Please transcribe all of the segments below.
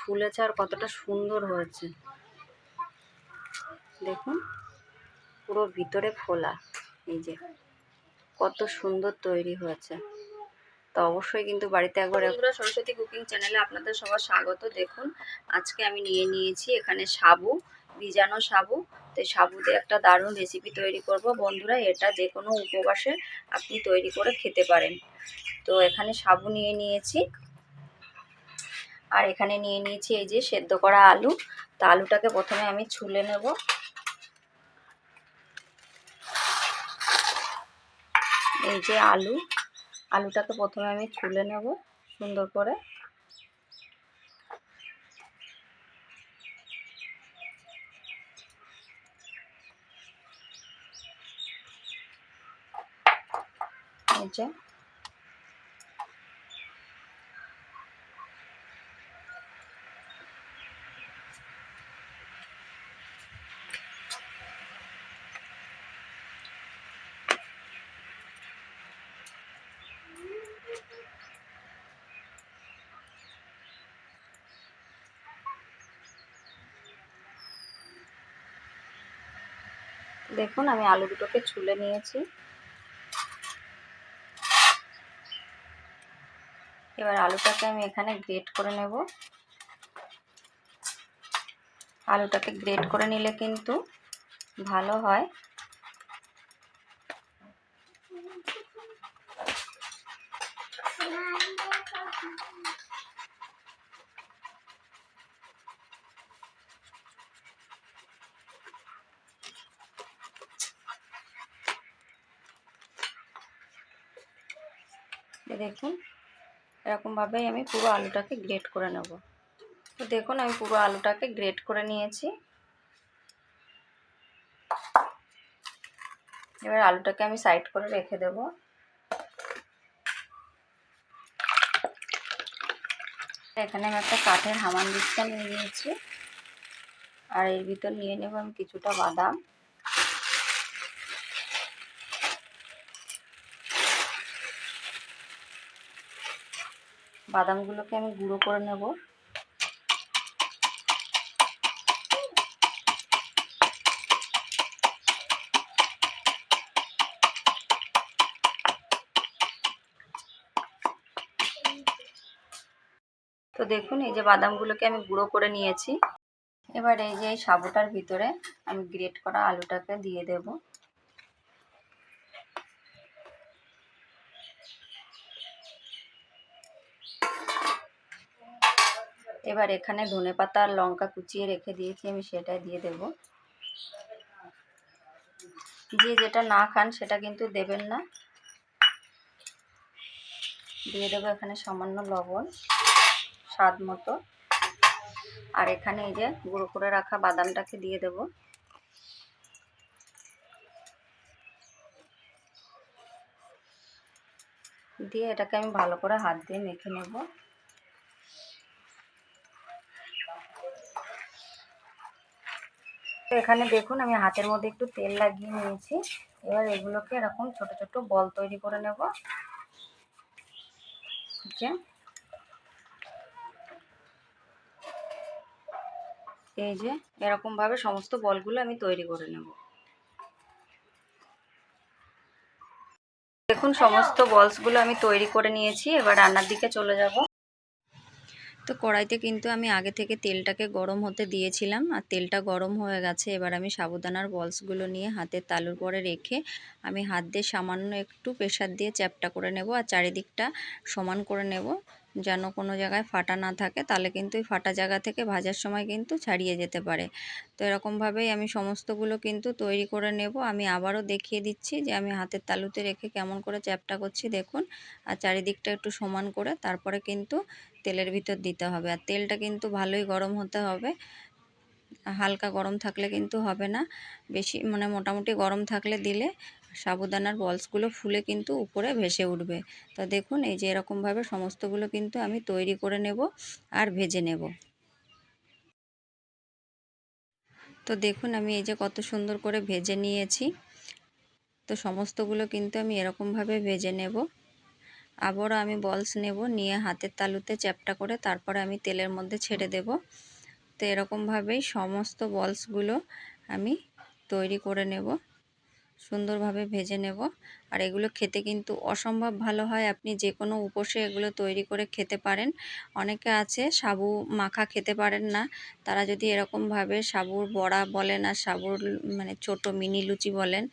ফুলেছে আর কতটা সুন্দর হয়েছে। দেখুন, পুরো ভিতরে ফোলা, এই যে কত সুন্দর তৈরি হয়েছে। তো অবশ্যই কিন্তু বাড়িতে একবার বন্ধুরা, সরস্বতী কুকিং চ্যানেলে আপনাদের সবার স্বাগত। দেখুন, আজকে আমি নিয়ে নিয়েছি এখানে সাবু, ভিজানো সাবু। তো সাবু দিয়ে একটা দারুণ রেসিপি তৈরি করব। বন্ধুরা, এটা যে কোনো উপবাসে আপনি তৈরি করে খেতে পারেন। তো এখানে সাবু নিয়ে নিয়েছি। আর এখানে নিয়ে নিয়েছি এই যে সেদ্ধ করা আলু। তা আলুটাকে প্রথমে আমি ছুলে নেব। এই যে আলু। আলুটাকে প্রথমে আমি ছুলে নেব সুন্দর করে। এই যে দেখুন, আমি আলু দুটোকে ছুলে নিয়েছি। এবার আলুটাকে আমি এখানে গ্রেট করে নেব। আলুটাকে গ্রেট করে নিলে কিন্তু ভালো হয়। দেখুন। এরকমভাবেই আমি পুরো আলুটাকে গ্রেট করে নেব। তো দেখুন, আমি পুরো আলুটাকে গ্রেট করে নিয়েছি। এবার আলুটাকে আমি সাইড করে রেখে দেব। এখানে আমি একটা কাঠের হামান দিচ্ছা নিয়ে নিয়েছি। আর এর ভিতর নিয়ে নেব আমি কিছুটা বাদাম। বাদামগুলোকে আমি গুঁড়ো করে নেব। তো দেখুন, এই যে বাদামগুলোকে আমি গুঁড়ো করে নিয়েছি। এবার এই যে এই সাবুটার ভিতরে আমি গ্রেট করা আলুটাকে দিয়ে দেবো। এবার এখানে ধনে পাতা আর লঙ্কা কুচিয়ে রেখে দিয়েছি, আমি সেটাই দিয়ে দেব। যে যেটা না খান সেটা কিন্তু দেবেন না। দিয়ে দেবো এখানে সামান্য লবণ, স্বাদ মতো। আর এখানে এই যে গুঁড়ো করে রাখা বাদামটাকে দিয়ে দেব। দিয়ে এটাকে আমি ভালো করে হাত দিয়ে মেখে নেব। এখানে দেখুন, আমি হাতের মধ্যে একটু তেল লাগিয়ে নিয়েছি। এবার এগুলোকে এরকম ছোট ছোট বল তৈরি করে নেব। যে এই যে এরকমভাবে সমস্ত বলগুলো আমি তৈরি করে নেব। দেখুন, সমস্ত বলসগুলো আমি তৈরি করে নিয়েছি। এবার রান্নার দিকে চলে যাব। তো কড়াইতে কিন্তু আমি আগে থেকে তেলটাকে গরম হতে দিয়েছিলাম। আর তেলটা গরম হয়ে গেছে, এবার আমি সাবুদানার বলসগুলো নিয়ে হাতের তালুর পরে রেখে আমি হাত দিয়ে সামান্য একটু প্রেশার দিয়ে চ্যাপটা করে নেব আর চারিদিকটা সমান করে নেব। যেন কোনো জায়গায় ফাটা না থাকে, তাহলে কিন্তু এই ফাটা জায়গা থেকে ভাজার সময় কিন্তু ছাড়িয়ে যেতে পারে। তো এরকমভাবেই আমি সমস্তগুলো কিন্তু তৈরি করে নেব। আমি আবারও দেখিয়ে দিচ্ছি যে আমি হাতের তালুতে রেখে কেমন করে চ্যাপটা করছি, দেখুন। আর চারিদিকটা একটু সমান করে, তারপরে কিন্তু তেলের ভিতর দিতে হবে। আর তেলটা কিন্তু ভালোই গরম হতে হবে। হালকা গরম থাকলে কিন্তু হবে না। বেশি মানে মোটামুটি গরম থাকলে দিলে সাবুদানার বলসগুলো ফুলে কিন্তু উপরে ভেসে উঠবে। তো দেখুন, এই যে এরকমভাবে সমস্তগুলো কিন্তু আমি তৈরি করে নেব আর ভেজে নেব। তো দেখুন, আমি এই যে কত সুন্দর করে ভেজে নিয়েছি। তো সমস্তগুলো কিন্তু আমি এরকমভাবে ভেজে নেব। আবারও আমি বলস নেব, নিয়ে হাতের তালুতে চ্যাপটা করে তারপরে আমি তেলের মধ্যে ছেড়ে দেব। তো এরকমভাবেই সমস্ত বলসগুলো আমি তৈরি করে নেব। সুন্দরভাবে ভেজে নেব। আর এগুলো খেতে কিন্তু অসম্ভব ভালো হয়। আপনি যে কোনো উপসে এগুলো তৈরি করে খেতে পারেন। অনেকে আছে, সাবু মাখা খেতে পারেন না। তারা যদি এরকমভাবে সাবুর বড়া বলেন আর সাবুর মানে ছোট মিনি লুচি বলেন,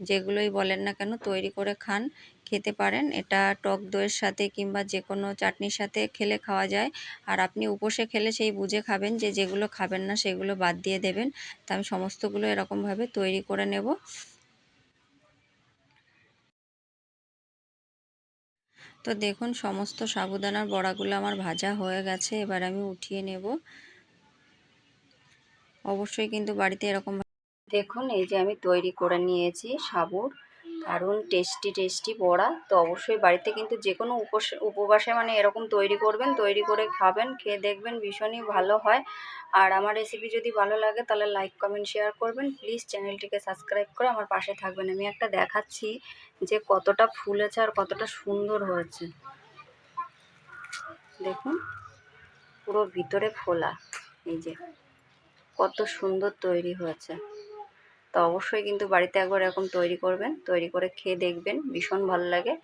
যেগুলোই বলেন না কেন, তৈরি করে খান, খেতে পারেন। এটা টক দইয়ের সাথে কিংবা যে কোনো চাটনির সাথে খেলে খাওয়া যায়। আর আপনি উপসে খেলে সেই বুঝে খাবেন যে যেগুলো খাবেন না সেগুলো বাদ দিয়ে দেবেন। তা আমি সমস্তগুলো এরকমভাবে তৈরি করে নেব। তো দেখুন, সমস্ত সাবুদানার বড়াগুলো আমার ভাজা হয়ে গেছে, এবার আমি উঠিয়ে নেব। অবশ্যই কিন্তু বাড়িতে এরকম দেখুন, এই যে আমি তৈরি করে নিয়েছি সাবুর, দারুণ টেস্টি টেস্টি বড়া। তো অবশ্যই বাড়িতে কিন্তু যে কোনো উপবাসে মানে এরকম তৈরি করবেন, তৈরি করে খাবেন, খেয়ে দেখবেন ভীষণই ভালো হয়। আর আমার রেসিপি যদি ভালো লাগে, তাহলে লাইক কমেন্ট শেয়ার করবেন। প্লিজ চ্যানেলটিকে সাবস্ক্রাইব করে আমার পাশে থাকবেন। আমি একটা দেখাচ্ছি যে কতটা ফুলেছে আর কতটা সুন্দর হয়েছে। দেখুন, পুরো ভিতরে ফোলা। এই যে, কত সুন্দর তৈরি হয়েছে। তো অবশ্যই কিন্তু বাড়িতে একবার এরকম তৈরি করবেন। তৈরি করে খেয়ে দেখবেন, ভীষণ ভালো লাগে।